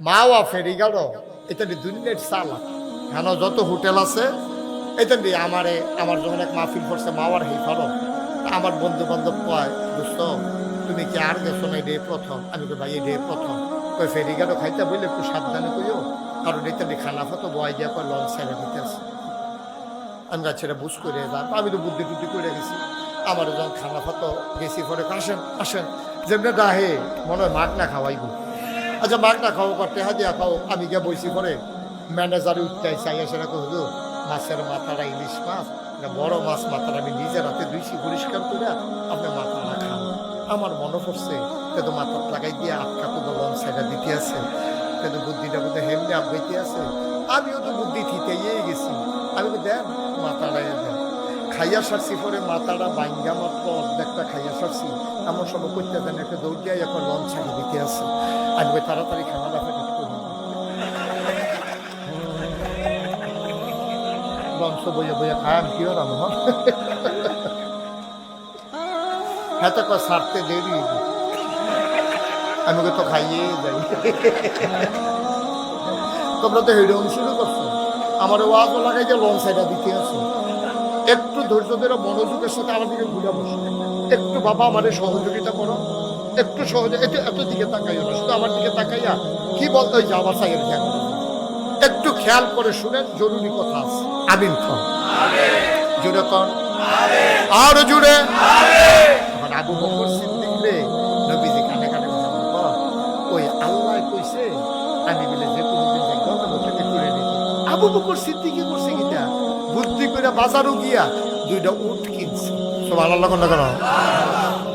মাওয়া ফেরি গেল এটা দুনিয়ার চালা কেন যত হোটেল আছে, এটা দিয়ে আমারে, আমার যখন এক মাহফিল করছে মাওয়ার হেই ফরম আমার বন্ধু বান্ধব কয়, দোস্ত, তুমি কি আর গেছো না, এটাই প্রথম? আমি তো ভাই, এটাই প্রথম। কই, ফেরি গেল খাইতে বললে একটু সাবধানে কইও, কারণ এটা দিয়ে খানা ফটো বয় দিয়া কয়, লঞ্চ ছেড়ে দিতে আছে। আমি গাছেরা বুঝ করে যান। আমি তো বুদ্ধি টুদ্ধি করে গেছি। আমার যখন খানা ফাতো গেছি, পরে আসেন আসেন। যেমনি ডাহে, মনে হয় মাগ না খাওয়াইব। আচ্ছা মাগ না খাও করতে হাজিয়া খাও। আমি গিয়ে বইছি করে ম্যানেজারে উঠতে চাই এসে রাখো হুজুর, মাছের মাথাটা ইলিশ মাছ বড় মাছ মাথাটা, আমি নিজের হাতে ধুইছি, পরিষ্কার করে আপনি মাথাটা খান। আমার মনে পড়ছে কিন্তু মাথার লাগাই দিয়ে আটকা তো লঞ্চ সেটা দিতে আছে। কিন্তু বুদ্ধিটা বুদ্ধি হেমনে আবগাইতে আছে। আমিও তো বুদ্ধি থিতেই গেছি। আমি দেন, মাথাটা দেন। খাইয়া সারছি পরে মাথাটা বাইঙ্গা মাত্র, অর্ধেকটা খাইয়া সারছি আমার সব করতে দেন একটা দৌড় এখন লঞ্চ ছাড়ি দিতে আছে। আমি ওই তাড়াতাড়ি খানাটা ফেরত করি লঞ্চ বইয়া বইয়া খায় আমি কি হলাম আমার হ্যাঁ তো সারতে দেরি। আমি তো খাইয়ে যাই। তোমরা তো হেডন শুরু করছ। আমার ওয়াজও লাগাই যে লঞ্চ সাইডা দিতে আছো। ধৈর্য ধরে মনোযোগের সাথে আমার দিকে ঘুরে বসো। একটু বাবা আমাদের সহযোগিতা করো। একটু সহজে একটু এত দিকে তাকাইও না, শুধু আমার দিকে তাকাইয়া কি বলতে ওই আমার সাইকেল খেয়াল একটু খেয়াল করে শুনেন, জরুরি কথা আছে। আমিন খান জুড়ে কন। আর জুড়ে এখন আবু বকর সিদ্দিক রে, নবীজি কানে কানে ওই আল্লাহ কইছে, আমি বলে যে কোনো দিন ওটাকে করে নিতে আবু বকর সিদ্দিকি করছে কিটা বুদ্ধি করে বাজারও গিয়া দুইটা উট কিনছে। সব আল্লাহ কোন? কেন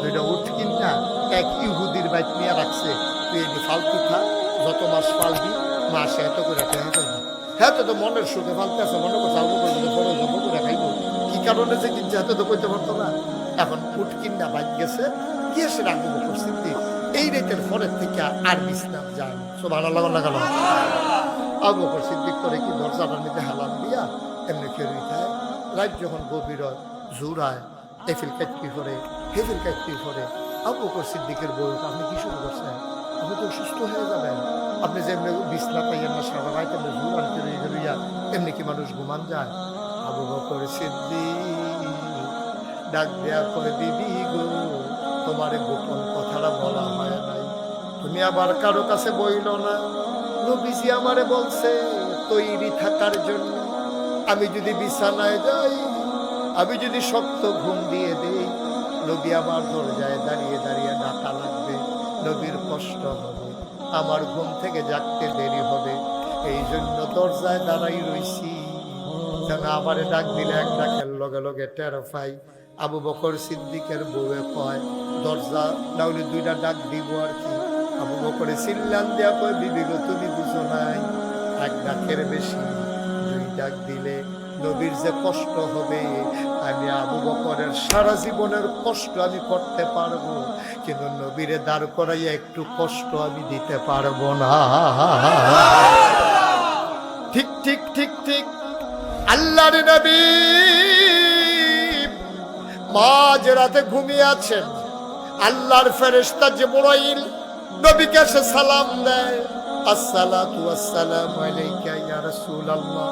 দুইটা উট কিনা এক ইহুদির বাইক নিয়ে রাখছে। তুই এটি ফালতু খা, যত মাস ফালবি মাসে এত করে হ্যাঁ তো তো মনের সুখে ফালতে আছে, মনে করছে বকর বলে বড় জব করে খাইবো। কি কারণে যে কিনছে এত তো কইতে পারতো না। এখন উট কিনা বাইক গেছে, গিয়ে সে রাখব সিদ্দিক এই রেটের পরের থেকে আর বিছনাম যায় সব ভালো লাগল না কেন? আবু বকর সিদ্দিক করে কি দরজাটার মধ্যে হালান দিয়া এমনি ফেরি খায় রাত যখন গভীর হয় জুড়ায় এফিল কাটপি করে? হেফিল কাটপি করে? আবু বকর সিদ্দিকের বউ, আপনি কি শুরু করছেন? আপনি তো সুস্থ হয়ে যাবেন। আপনি যে এমনি বিছনা পাইয়েন না, সারা রাত এমনি জুড়ান ফিরে গেলিয়া এমনি কি মানুষ ঘুমান যায়? আবু বকর সিদ্দিক, ডাক দেয়া করে দিবি গো, তোমার গোপন কথাটা বলা হয় নাই। তুমি আবার কারও কাছে বইল না? নবীজি আমারে বলছে, তৈরি থাকার জন্য আমি যদি বিছানায় যাই, আমি যদি শক্ত ঘুম দিয়ে দিই, নবী আমার দরজায় দাঁড়িয়ে দাঁড়িয়ে ডাকা লাগবে, নবীর কষ্ট হবে, আমার ঘুম থেকে জাগতে দেরি হবে এই জন্য দরজায় দাঁড়াই রইছি। যেন আমারে ডাক দিলে এক ডাকের লগে লগে টের পাই। আবু বকর সিদ্দিকের বউয়ে কয়, দরজা নাহলে দুইটা ডাক দিব আর কি। আবু বকরে চিল্লান দেওয়া কয় বিবি গো তুমি বুঝো নাই, এক ডাকের বেশি ডাক দিলে নবীর যে কষ্ট হবে, আমি আবু বকরের সারা জীবনের কষ্ট আমি করতে পারব, কিন্তু নবীরে দাঁড় করাইয়া একটু কষ্ট আমি দিতে পারব না। ঠিক ঠিক ঠিক ঠিক। আল্লাহর নবী মাঝ রাতে ঘুমিয়ে আছেন। আল্লাহর ফেরেশতা জিবরাইল নবীকে সে সালাম দেয়। আসসালাতু ওয়াসসালামু আলাইকা ইয়া রাসূলুল্লাহ।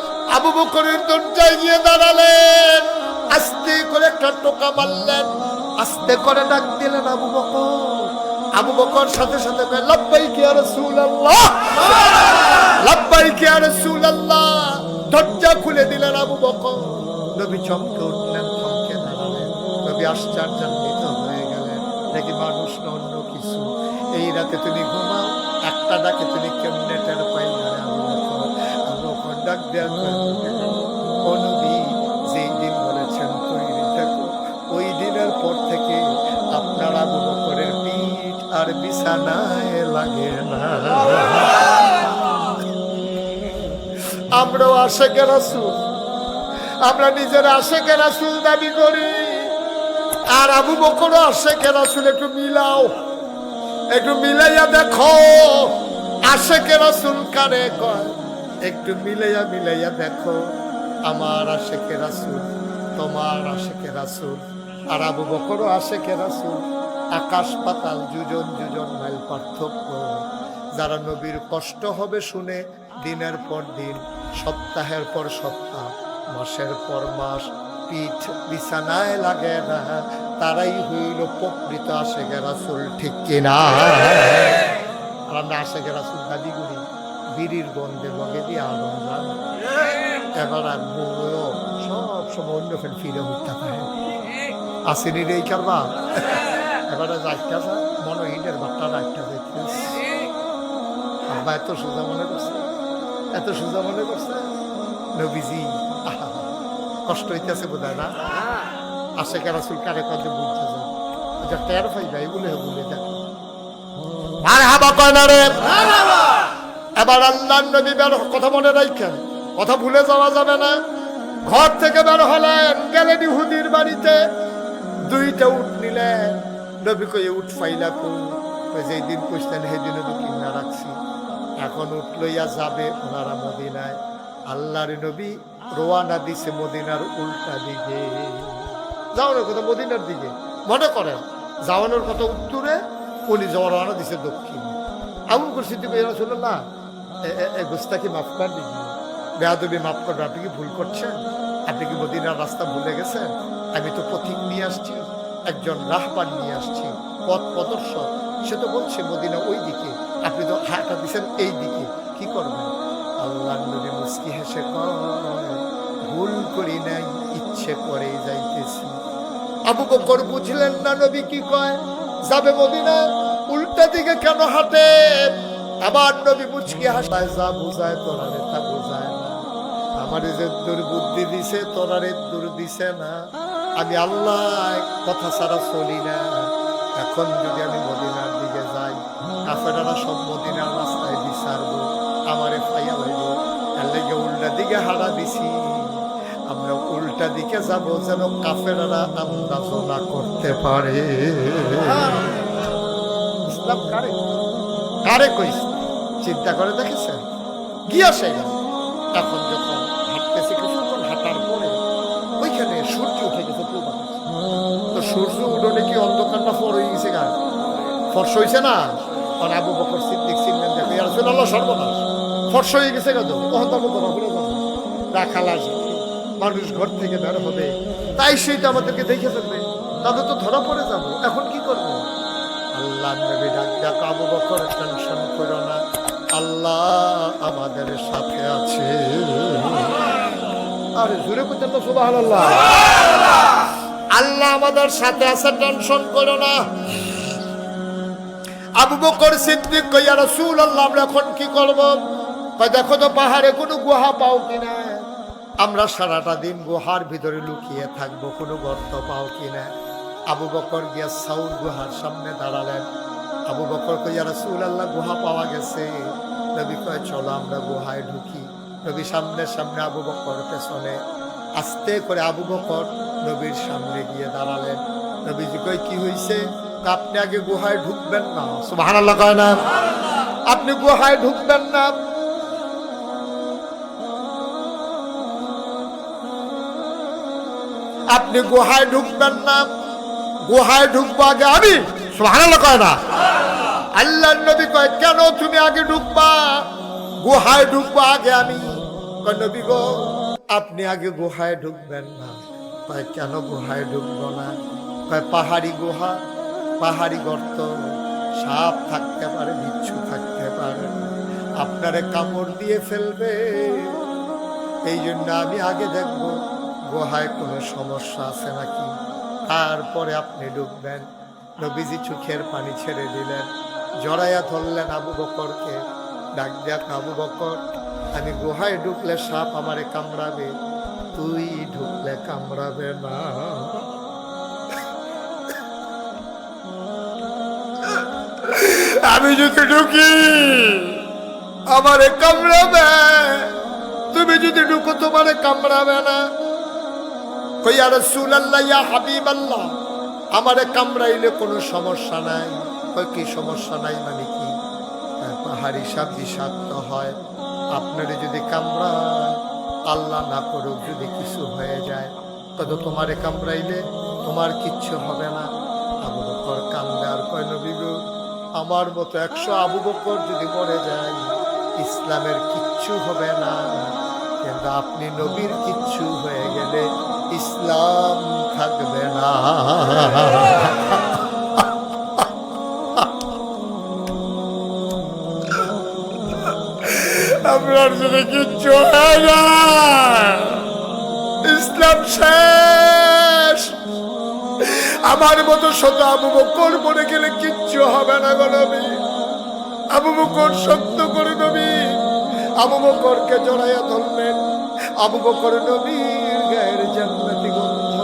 আবু বকরের দরজায় গিয়ে দাঁড়ালেন। আস্তে করে একটা টোকা মারলেন। আস্তে করে ডাক দিলেন আবু বকর। আবু বকর সাথে সাথে কয়, লাব্বাইক ইয়া রাসূলুল্লাহ। লাব্বাইক ইয়া রাসূলুল্লাহ। দরজা খুলে দিলেন আবু বকর। নবী চমকে উঠলেন থমকে দাঁড়ালেন। নবী আশ্চর্যান্বিত হয়ে গেলেন। দেখি মানুষ না অন্য কিছু। এই রাতে তুমি ঘুমাও একটা ডাকে তুমি কেমনে টের পাই ডাক কয়, ও যেই দিন বলেছেন তৈরি থাকো ওই দিনের পর থেকে আপনার আবু বকরের পিঠ আর বিছানায় লাগে না। আমরাও আশেকে রাসুল। আমরা নিজের আশেকে রাসুল দাবি করি। আর আবু বকরও আশেকে রাসুল। একটু মিলাও। একটু মিলাইয়া দেখো। আশেকে রাসুল কারে কয়? একটু মিলাইয়া মিলাইয়া দেখো, আমার আশেকে রাসুল, তোমার আশেকে রাসুল, আর আবু বকরও আশেকে রাসুল। আকাশ পাতাল যুজন যুজন মাইল পার্থক্য। যারা নবীর কষ্ট হবে শুনে দিনের পর দিন, সপ্তাহের পর সপ্তাহ, মাসের পর মাস, পিঠ বিছানায় লাগে না, তারাই হইল প্রকৃত আশেকে রাসুল, ঠিক কিনা? আমরা আশেকে রাসুল দাবি বিড়ির গন্ধে লগে দিয়ে যান এবার আর বউও সব সময় অন্য ফেল ফিরে উঠতে পারে আসেনি রে কারবা এবারে যাইতে মনে ইটের বাট্টা রাখতে দেখতেছি আব্বা এত সোজা মনে করছে, এত সোজা মনে করছে। নবীজি কষ্ট হইতেছে বোধ হয় না আসে কেরা চুল কারে কত বুঝতে যায় যা টের পাইবা এগুলো বলে দেখো। আর হাবা কয় না রে এবার আল্লাহ নবী বের কথা মনে রাখেন। কথা ভুলে যাওয়া যাবে না। ঘর থেকে বের হলেন, গেলেন ইহুদির বাড়িতে। দুইটা উঠ নিলেন। নবী কই? উঠ পাইলা যেই দিন কইছেন, সেই দিনে তো কিনা রাখছি। এখন উঠ লইয়া যাবে ওনারা মদিনায়। আল্লাহর নবী রোয়ানা দিছে মদিনার উল্টা দিকে। যাওয়ানোর কথা মদিনার দিকে। মনে করেন, যাওয়ানোর কথা উত্তরে উনি যাওয়া রওনা দিছে দক্ষিণ। এমন এরা শুনলো না গোস্তাকে মাফ কর দিদি বেয়াদবি মাফ করবে আপনি কি ভুল করছেন? আপনি কি মদিনার রাস্তা ভুলে গেছেন? আমি তো পথিক নিয়ে আসছি, একজন রাহবার নিয়ে আসছি, পথ প্রদর্শক। সে তো বলছে, মদিনা ওই দিকে, আপনি তো হাঁটা দিচ্ছেন এই দিকে, কি করবেন? আল্লাহ নবী মুস্কি হেসে ভুল করি নাই, ইচ্ছে করে যাইতেছি। আবু বকর বুঝলেন না নবী কি কয়, যাবে মদিনা? উল্টা দিকে কেন হাঁটে আবার নবী মুচকি হাসায় যা বুঝায় তোরারে তা বুঝায় না। আমার যে দুর্বুদ্ধি দিছে তোরারে দূর দিছে না। আমি আল্লাহ কথা ছাড়া চলি না। এখন যদি আমি মদিনার দিকে যাই, কাফেরারা সব মদিনার রাস্তায় বিচারবো, আমারে ফাইয়া হইব এর লেগে উল্টা দিকে হারা দিছি। আমরা উল্টা দিকে যাব যেন কাফেরারা আন্দাজ না করতে পারে। ইসলাম কারে? কারে কইছে চিন্তা করে দেখেছেন? গিয়া সেটা এখন যখন হাঁটতেছে কিছুক্ষণ হাঁটার পরে ওইখানে সূর্য উঠে গেছে পূর্বা তো সূর্য উঠোনে কি অন্ধকারটা ফর হয়ে গেছে গা? ফর্স হয়েছে না? আর আবু বকর সিদ্দিক সিনলেন দেখো ইয়ার ছিল আল্লাহ সর্বনাশ। ফর্স হয়ে গেছে গা তো। তখন তো ধরা যাব রাখাল আসবে মানুষ ঘর থেকে বের হবে। তাই সেইটা আমাদেরকে দেখে ফেলবে। তাহলে তো ধরা পড়ে যাব। এখন কি করব? আল্লাহ নবী ডাক আবু বকর, টেনশন করো না। আল্লাহ আমাদের সাথে আছে। আরে জুড়ে করতেন না সুবহানাল্লাহ। আল্লাহ আমাদের সাথে আছে টেনশন করো না। আবু বকর সিদ্দিক কইয়া রাসূল আল্লাহ আমরা এখন কি করব? দেখো তো পাহাড়ে কোনো গুহা পাও কিনা আমরা সারাটা দিন গুহার ভিতরে লুকিয়ে থাকব, কোনো গর্ত পাও কিনা আবু বকর গিয়া সাউর গুহার সামনে দাঁড়ালেন। আবু বকর কইয়া রাসূল আল্লাহ গুহা পাওয়া গেছে। নবী কয় চলো আমরা গুহায় ঢুকি। নবী সামনে সামনে আবু বকর পেছনে আস্তে করে আবু বকর নবীর সামনে গিয়ে দাঁড়ালেন। নবীজি কয়, কি হয়েছে আপনি আগে গুহায় ঢুকবেন না। সুবহানাল্লাহ কয় না। আপনি গুহায় ঢুকবেন না। আপনি গুহায় ঢুকবেন না। গুহায় ঢুকবো আগে আমি? সুবহানাল্লাহ কয় না। আল্লাহ নবী কয়, কেন তুমি আগে ঢুকবা? গুহায় ঢুকবো আগে আমি? নবী গো, আপনি আগে গুহায় ঢুকবেন না। কয়, কেন গুহায় ঢুকবো না? কয়, পাহাড়ি গুহা, পাহাড়ি গর্ত, সাপ থাকতে পারে, বিচ্ছু থাকতে পারে, আপনারে কামড় দিয়ে ফেলবে। এই জন্য আমি আগে দেখব গুহায় কোনো সমস্যা আছে নাকি। তারপরে আপনি ডুববেন নবীজি চোখের পানি ছেড়ে দিলেন। জড়াইয়া ধরলেন আবু বকরকে, ডাক দেখ আবু বকর, আমি গুহায় ঢুকলে সাপ আমারে কামড়াবে, তুই ঢুকলে কামড়াবে না। আমি যদি ঢুকি, আমারে কামড়াবে, তুমি যদি ঢুকো, তোমারে কামড়াবে না। কইয়া রসুল আল্লাহ ইয়া হাবিব আল্লাহ আমারে কামড়াইলে কোনো সমস্যা নাই। কই কি? সমস্যা নাই মানে কি? পাহাড়ি সাপ বিষাক্ত হয়। আপনারে যদি কামড়ায় আল্লাহ না করুক যদি কিছু হয়ে যায় তবে তোমারে কামড়াইলে তোমার কিচ্ছু হবে না। আবু বকর কান্দে আর কয় নবী গো, আমার মতো একশো আবু বকর যদি মরে যায় ইসলামের কিচ্ছু হবে না। কিন্তু আপনি নবীর কিচ্ছু হয়ে গেলে ইসলাম থাকবে না। আপনার যদি কিচ্ছু হয়ে যায় ইসলাম শেষ। আমার মতো শত আবু বকর মরে গেলে কিচ্ছু হবে না গো নবী। আবু বকর সত্য করে নবী। আবু বকরকে জড়াইয়া ধরলেন। আবু বকর নবীর গায়ের জান্নাতি গন্ধ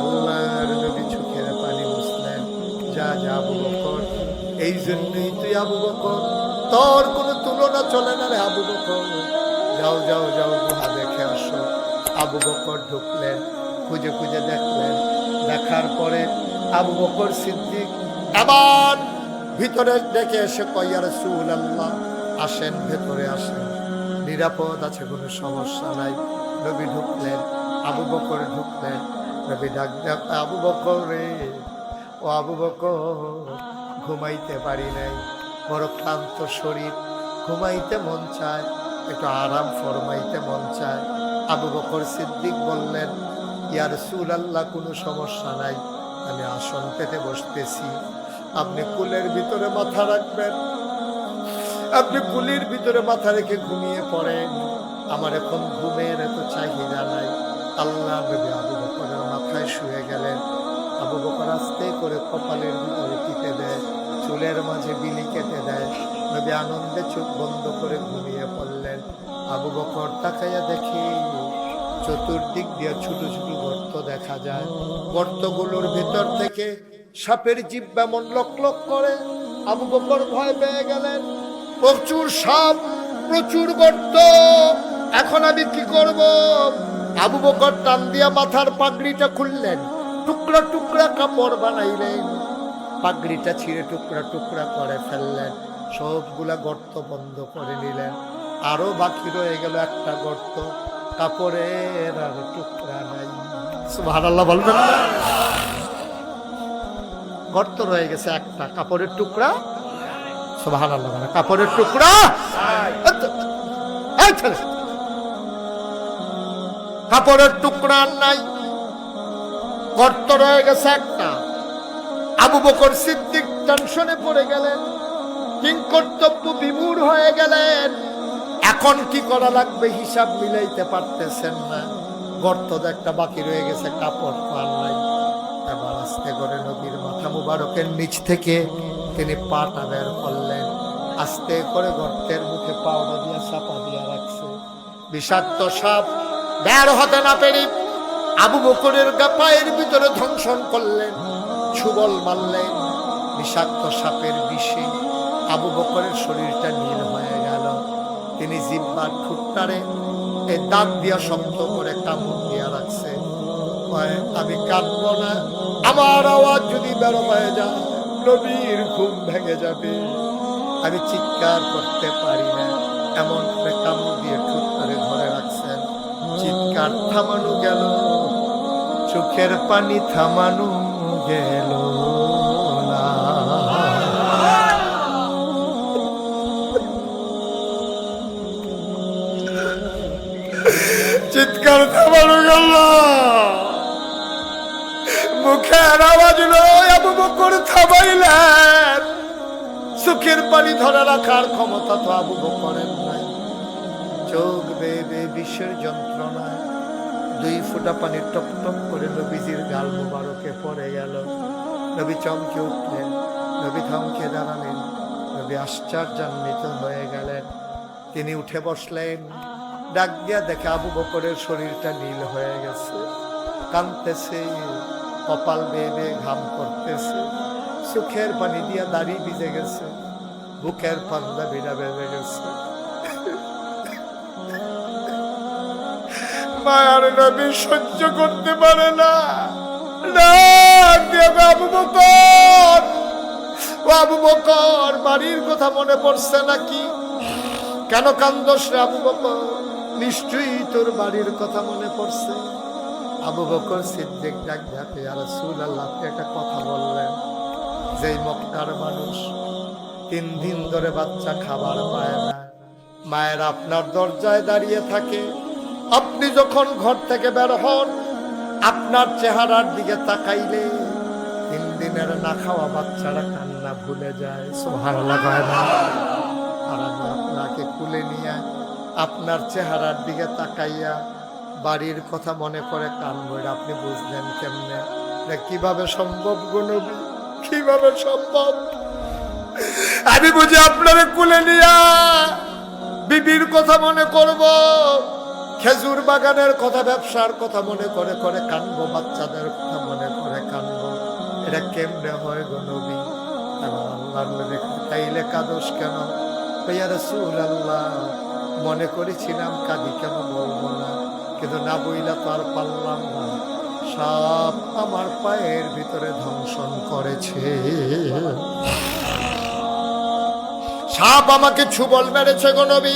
আল্লাহর নবী চোখের পানি মুছলেন। যা যা আবু বকর, এই জন্যই তুই আবু বকর। তোর তুলনা চলে না রে আবু বকর। যাও যাও যাও, গুহা দেখে আসো। আবু বকর ঢুকলেন, খুঁজে খুঁজে দেখলেন। দেখার পরে আবু বকর সিদ্দিক আবার ভিতরে ডেকে এসে কইয়া রসুল আল্লাহ আসেন, ভেতরে আসেন। নিরাপদ আছে, কোনো সমস্যা নাই। নবী ঢুকলেন, আবু বকর ঢুকলেন। নবী ডাক আবু বকর রে, ও আবু বকর, ঘুমাইতে পারি নাই। বড় ক্লান্ত শরীর ঘুমাইতে মন চায়, একটু আরাম ফরমাইতে মন চায়। আবু বকর সিদ্দিক বললেন ইয়ার সুর আল্লাহ কোনো সমস্যা নাই, আমি আসন পেতে বসতেছি। আপনি কুলের ভিতরে মাথা রাখবেন। আপনি কুলির ভিতরে মাথা রেখে ঘুমিয়ে পড়েন। আমার এখন ঘুমের এত চাহিদা নাই। আল্লাহ নবী আবু বকরের মাথায় শুয়ে গেলেন। আবু বকর আস্তে করে কপালের ভিতরে টিপে দেয়, চুলের মাঝে বিলি কেটে দেয়। নবী আনন্দে চোখ বন্ধ করে ঘুমিয়ে পড়লেন। আবু বকর তাকাইয়া দেখি, চতুর্দিক দিয়ে ছোট ছোট গর্ত দেখা যায়। গর্তগুলোর ভেতর থেকে সাপের জিব্বা বেমন লক লক করে। আবু বকর ভয় পেয়ে গেলেন, প্রচুর সাপ, প্রচুর গর্ত, এখন আমি কি করব? আবু বকর টান দিয়া মাথার পাগড়িটা খুললেন, টুকরা টুকরা কাপড় বানাইলেন। পাগড়িটা ছিঁড়ে টুকরা টুকরা করে ফেললেন। সবগুলা গর্ত বন্ধ করে নিলেন। আরও বাকি রয়ে গেল একটা গর্ত। কাপড়ের আর টুকরা নাই। সুবহানাল্লাহ, বলবেন গর্ত রয়ে গেছে একটা, কাপড়ের টুকরা। সুবহানাল্লাহ কাপড়ের টুকরা? কাপড়ের টুকরা নাই। গর্ত রয়ে গেছে একটা। আবু বকর সিদ্দিক টেনশনে পড়ে গেলেন। কিংকর্তব্য বিমূঢ় হয়ে গেলেন। এখন কি করা লাগবে হিসাব মিলাইতে পারতেছেন না। গর্ত একটা বাকি রয়ে গেছে, কাপড় পান নাই। এবার আস্তে করে নবীর মাথা মুবারকের নিচ থেকে তিনি পাটা বের করলেন। আস্তে করে গর্তের মুখে পাওয়া দিয়ে চাপা দিয়া রাখছে। বিষাক্ত সাপ বের হতে না পেরে আবু বকরের গা পায়ের ভিতরে ধ্বংসন করলেন। ছুবল মারলেন। বিষাক্ত সাপের বিষে আবু বকরের শরীরটা নীল হয়ে গেল। তিনি জিব্বার ঠুট্টারে এই দাঁত দিয়া শক্ত করে কামড় দিয়া রাখছে। আমি কাঁদব না। আমার আওয়াজ যদি বেরো হয়ে যায়, নবীর ঘুম ভেঙে যাবে। আমি চিৎকার করতে পারি না। এমন করে কামড় দিয়ে ঠুট্টারে ধরে রাখছেন। চিৎকার থামানো গেল। চোখের পানি থামানো গেল। চিৎকার থামানো মুখের আওয়াজ নয়, আবু বকর থামাইলেন। চোখের পানি ধরে রাখার ক্ষমতা তো আবু বকরের নাই। চোখ বেয়ে বিশ্বের যন্ত্রণায় দুই ফোঁটা পানি টপ টপ করে নবীজির গাল মুবারকে পড়ে গেল। নবী চমকে উঠলেন, নবী থমকে দাঁড়ালেন, নবী আশ্চর্যান্বিত হয়ে গেলেন। তিনি উঠে বসলেন। ডাক দিয়া দেখে আবু বকরের শরীরটা নীল হয়ে গেছে। কাঁদতেছে, কপাল বেয়ে বেয়ে ঘাম করতেছে। সুখের পানি দিয়া দাড়ি ভিজে গেছে। বুকের পান্দা বিনা বেজে গেছে। মায়ার নবী সহ্য করতে পারে না। আবু আবু বাড়ির কথা মনে পড়ছে নাকি? কেন কান্দস রে আবু বকর? নিশ্চয়ই তোর বাড়ির কথা মনে পড়ছে। আবু বকর সিদ্দিক ডাক ডাকে আর সুল আল্লাহ একটা কথা বললেন যেই মক্কার মানুষ তিন দিন ধরে বাচ্চা খাবার পায় না। মায়ের আপনার দরজায় দাঁড়িয়ে থাকে। আপনি যখন ঘর থেকে বের হন, আপনার চেহারার দিকে তাকাইলে তিন দিনের না খাওয়া বাচ্চারা কান্না ভুলে যায়। সোহার লাগায় না আর আমি আপনাকে কুলে নিয়ে আপনার চেহারার দিকে তাকাইয়া বাড়ির কথা মনে করে কান বইরা আপনি বুঝলেন কেমনে? কীভাবে সম্ভব গুনবি কীভাবে সম্ভব? আমি বুঝি আপনারে কুলে নিয়া বিবির কথা মনে করব, খেজুর বাগানের কথা, ব্যবসার কথা মনে করে করে কানবো, বাচ্চাদের কথা মনে করে কানবো। এটা কেমনে হয় গো নবী? এবং আল্লাহর নবী তাইলে কাদোস কেন? ভাইয়া রসুল আল্লাহ মনে করেছিলাম, কাঁদি কেন বলব না? কিন্তু না বইলা তো আর পারলাম না। সাপ আমার পায়ের ভিতরে ধ্বংসন করেছে। সাপ আমাকে ছুবল মেরেছে গো নবী।